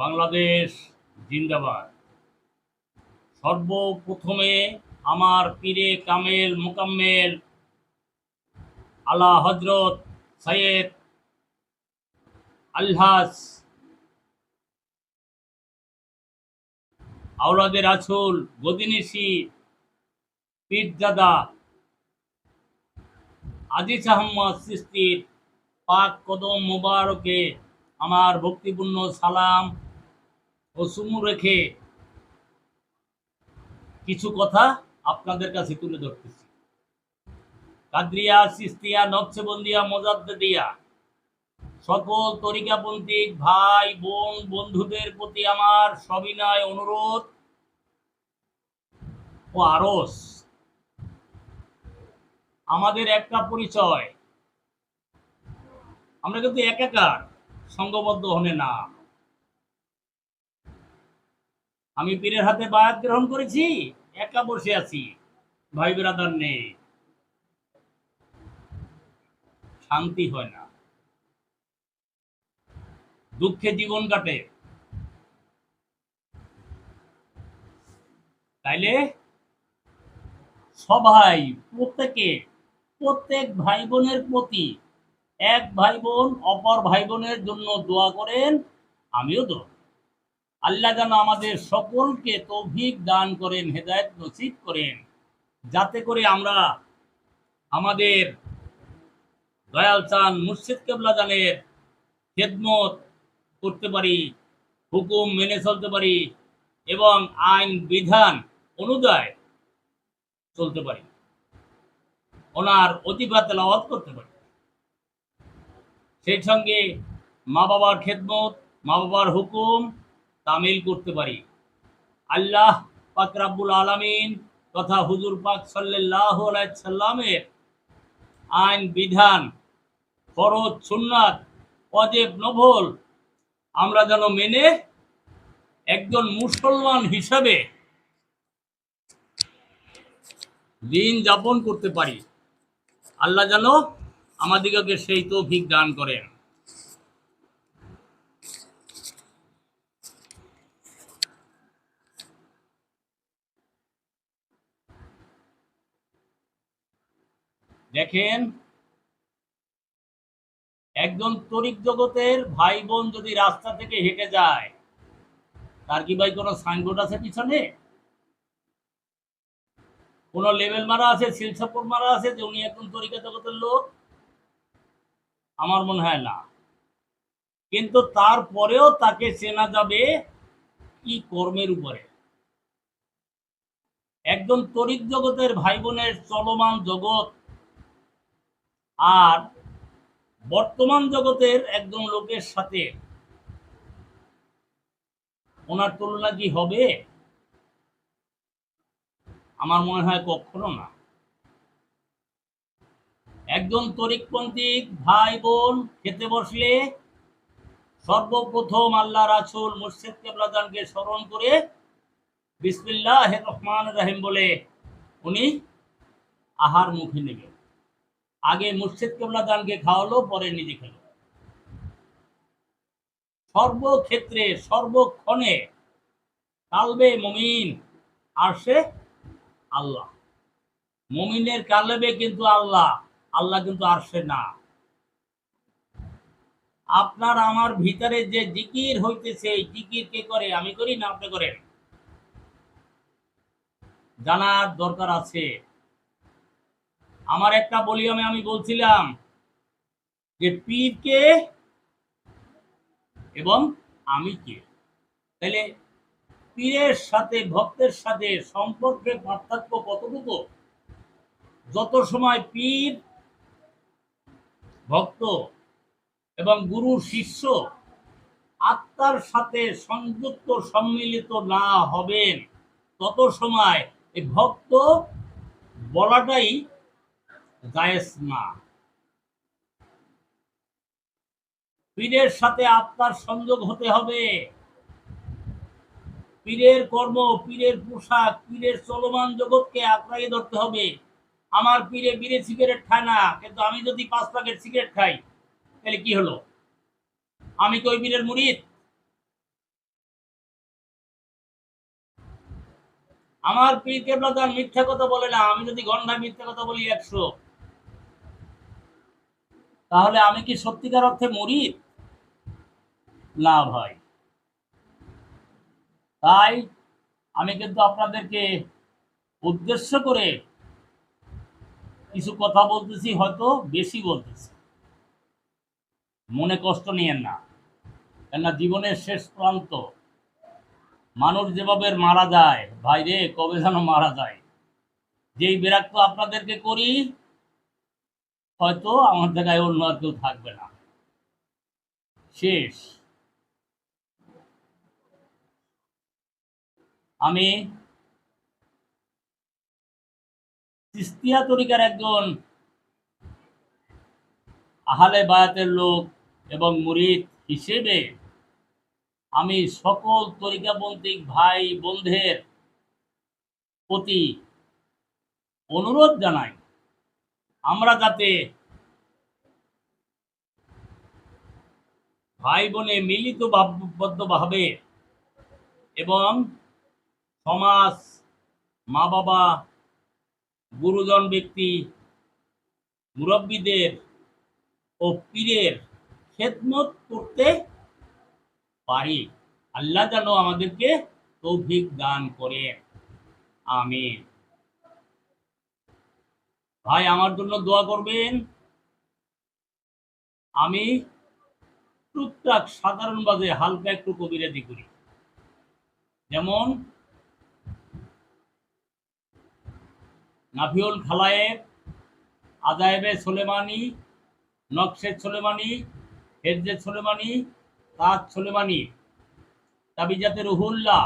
বাংলাদেশ জিন্দাবাদ। সর্বপ্রথমে আমার পীরে কামেল মোকাম্মেল আলা হজরত সৈয়দ আলহাস আওলাদের আছুল গদিনিসি, পীরজাদা আজিজ আহমদ সৃষ্টির পাক কদম মোবারকে আমার ভক্তিপূর্ণ সালাম ও সুমু রেখে কিছু কথা আপনাদের কাছে তুলে ধরতেছি। কাদরিয়া, সিস্তিয়া, নকশবন্দিয়া মোজাদ্দিয়া সকল তরিকাপন্থিক ভাই, বোন, বন্ধুদের প্রতি আমার সবিনয় অনুরোধ ও আরস। আমাদের একটা পরিচয়। আমরা কিন্তু একাকার, সঙ্গবদ্ধ হনে না। আমি পীরের হাতে বায়াত গ্রহণ করেছি, একা বসে আছি, ভাই বেরাদার নেই। শান্তি হয় না। দুঃখে জীবন কাটে। তাইলে সবাই প্রত্যেকে প্রত্যেক ভাই বোনের প্রতি এক ভাই বোন অপর ভাই বোনের জন্য দোয়া করেন, আমিও তো আল্লাহ যেন আমাদের সকলকে তৌফিক দান করেন, হেদায়ত নসিব করেন, যাতে করে আমরা আমাদের দয়াল চান মুর্শিদ কেবলা জানের খেদমত করতে পারি, হুকুম মেনে চলতে পারি এবং আইন বিধান অনুযায়ী চলতে পারি। ওনার অতিবা তেলাওয়াত করতে পারি। সেই সঙ্গে মা বাবার খেদমত, মা বাবার হুকুম তামিল করতে পারি। আল্লাহ পাক রাব্বুল আলামিন তথা হুজুর পাক আলাইহি সাল্লামের আইন, বিধান, ফরজ, সুন্নাত অজেব নভল আমরা যেন মেনে একজন মুসলমান হিসাবে দিন যাপন করতে পারি। আল্লাহ যেন আমাদিগকে সেই তৌফিক দান করেন। দেখেন, একজন তরিক জগতের ভাই বোন যদি রাস্তা থেকে হেঁটে যায়, তার কি ভাই কোনো সাইনবোর্ড আছে পিছনে? কোন লেভেল মারা আছে শিলসাপুর মারা আছে যে উনি একজন তরিকা জগতের লোক? আমার মনে হয় না। কিন্তু তারপরেও তাকে চেনা যাবে কি কর্মের উপরে। একজন তরিক জগতের ভাই বোনের চলমান জগৎ আর বর্তমান জগতের একজন লোকের সাথে ওনার তুলনা কি হবে? আমার মনে হয় কখনো না। একজন তরিকপন্থী ভাই বোন খেতে বসলে সর্বপ্রথম আল্লাহ রাসুল মুর্শিদ কেবলাদানকে স্মরণ করে বিসমিল্লাহ রহমান রাহিম বলে উনি আহার মুখে নেবেন আগে মুর্শিদ কেবলাদানকে খাওয়ালো, পরে নিজে খেলো। সর্বক্ষেত্রে, সর্বক্ষণে কালবে মমিন আসে আল্লাহ। মমিনের কালেবে কিন্তু আল্লাহ আল্লাহ কিন্তু আসে না। আপনার আমার ভিতরে যে জিকির হইতেছে, এই জিকির কে করে? আমি করি না আপনি করেন? জানার দরকার আছে। আমার একটা বলিয়ামে আমি বলছিলাম যে পীর কে এবং আমি কে? তাহলে পীরের সাথে, ভক্তের সাথে সম্পর্কের পার্থক্য কতটুকু? যত সময় পীর, ভক্ত এবং গুরুর শিষ্য আত্মার সাথে সংযুক্ত, সম্মিলিত না হবেন, তত সময় এই ভক্ত বলাটাই জায়েজ না। পীরের সাথে আত্মার সংযোগ হতে হবে। পীরের কর্ম, পীরের পোশাক, পীরের চলমান জগৎকে আঁকড়াই ধরতে হবে। আমার পীরে বীরে সিগারেট খায় না, কিন্তু আমি যদি পাঁচ প্যাকেট সিগারেট খাই, তাহলে কি হলো? আমি কি ওই বীরের মুরিদ আমার পীর কেবলাদান মিথ্যা কথা বলে না, আমি যদি ঘন্টায় মিথ্যা কথা বলি একশো। তাহলে আমি কি সত্যিকার অর্থে মরিদ না ভাই। তাই আমি কিন্তু আপনাদেরকে উদ্দেশ্য করে কিছু কথা বলতেছি, হয়তো বেশি বলতেছি। মনে কষ্ট নিয়েন না। কেননা জীবনের শেষ প্রান্ত, মানুষ যেভাবে মারা যায়, ভাই রে, কবে যেন মারা যায়। যেই বিরাক্ত আপনাদেরকে করি, হয়তো আমার জায়গায় অন্য আর কেউ থাকবে না। শেষ। আমি তরিকার একজন আহালে বায়াতের লোক এবং মুরিদ হিসেবে আমি সকল তরিকাপন্থী ভাই বন্ধের প্রতি অনুরোধ জানাই, আমরা যাতে ভাই বোনে মিলিত ভাবে এবং সমাজ মা বাবা গুরুজন ব্যক্তি, মুরব্বীদের ও পীরের খেদমত করতে পারি। আল্লাহ যেন আমাদেরকে তৌফিক দান করে। আমিন। ভাই, আমার জন্য দোয়া করবেন। আমি টুকটাক সাধারণভাবে হালকা একটু কবিরাজি করি। যেমন নাফিউল খালায়েব আজায়েবে সোলেমানি, নকশে সোলেমানি, হেরজে সোলেমানি, তাজ সোলেমানি, তাবিজাতে রুহুল্লাহ।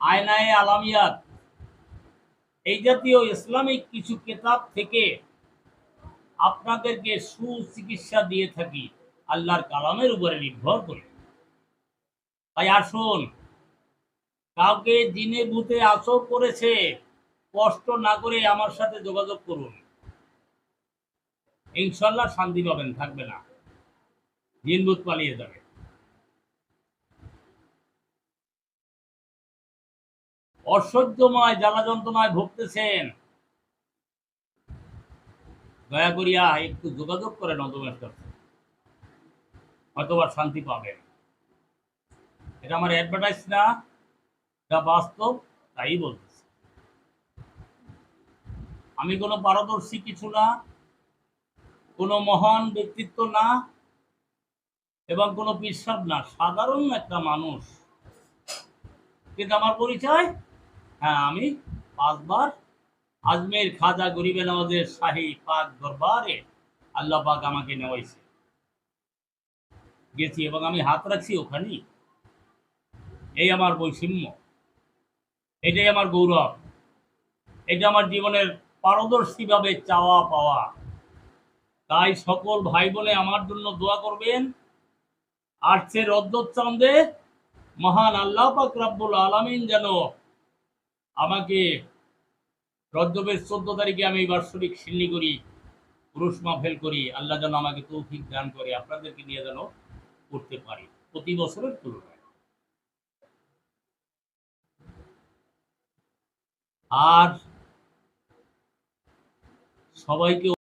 আয়নায়ে আলামিয়াত। এই জাতীয় ইসলামিক কিছু কেতাব থেকে আপনাদেরকে সুচিকিৎসা দিয়ে থাকি, আল্লাহর কালামের উপরে নির্ভর করে। তাই আসুন কাউকে দিনে ভূতে আসর করেছে কষ্ট না করে আমার সাথে যোগাযোগ করুন। ইনশাল্লাহ শান্তি পাবেন, থাকবে না। দিন ভূত পালিয়ে যাবে। অসহ্যময় জ্বালা যন্ত্রণায় ভুগতেছেন। দয়া করিয়া একটু যোগাযোগ করেন অদমের সাথে শান্তি পাবেন। এটা আমার অ্যাডভার্টাইজ না। এটা বাস্তব, তাই বলতেছি। আমি কোনো পারদর্শী কিছু না, কোনো মহান ব্যক্তিত্ব না, এবং কোনো বিশ্বাস না। সাধারণ একটা মানুষ। কিন্তু আমার পরিচয়? হ্যাঁ আমি পাঁচবার আজমের খাজা গরিবে নওয়াজের শাহী পাক দরবারে আল্লাহ পাক আমাকে নেওয়াইছে। গেছি এবং আমি হাত রাখছি ওখানেই। এই আমার বৈষম্য। এটাই আমার গৌরব। এটা আমার জীবনের পারদর্শীভাবে চাওয়া পাওয়া। তাই সকল ভাই বোনে আমার জন্য দোয়া করবেন। আর সে মহান আল্লাহ পাক রাব্বুল আলামিন যেন আমাকে রজবের চোদ্দ তারিখে আমি বার্ষিক সিন্নি করি, পুরুষ মাফেল করি, আল্লাহ যেন আমাকে তৌফিক দান করে, আপনাদেরকে নিয়ে যেন করতে পারি। প্রতি বছরের তুলনায়। আর সবাইকে